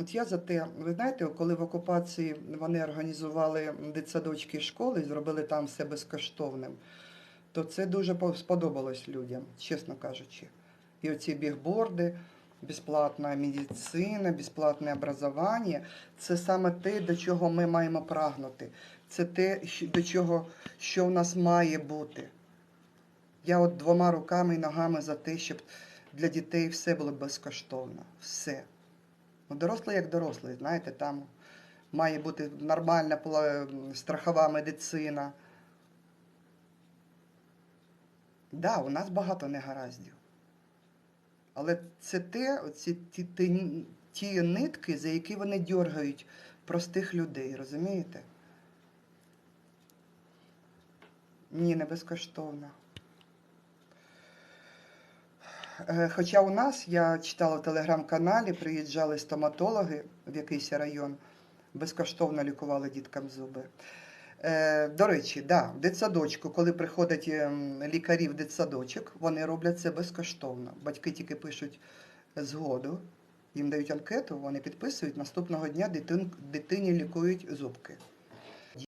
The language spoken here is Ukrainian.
От я за те, ви знаєте, коли в окупації вони організували дитсадочки і школи, зробили там все безкоштовним, то це дуже сподобалось людям, чесно кажучи. І оці бігборди, безплатна медицина, безплатне образування це саме те, до чого ми маємо прагнути. Це те, до чого що в нас має бути. Я от двома руками і ногами за те, щоб для дітей все було безкоштовно. Все. Ну, дорослий як дорослий, знаєте, там має бути нормальна страхова медицина. Да, у нас багато негараздів. Але це те, оці, ті, ті, ті нитки, за які вони дергають простих людей, розумієте? Ні, не безкоштовно. Е, Хоча у нас, я читала в телеграм-каналі, приїжджали стоматологи в якийсь район, безкоштовно лікували діткам зуби. Е, До речі, да, в дитсадочку, коли приходять ем, лікарі в дитсадочок, вони роблять це безкоштовно. Батьки тільки пишуть згоду, їм дають анкету, вони підписують, наступного дня дитин, дитині лікують зубки.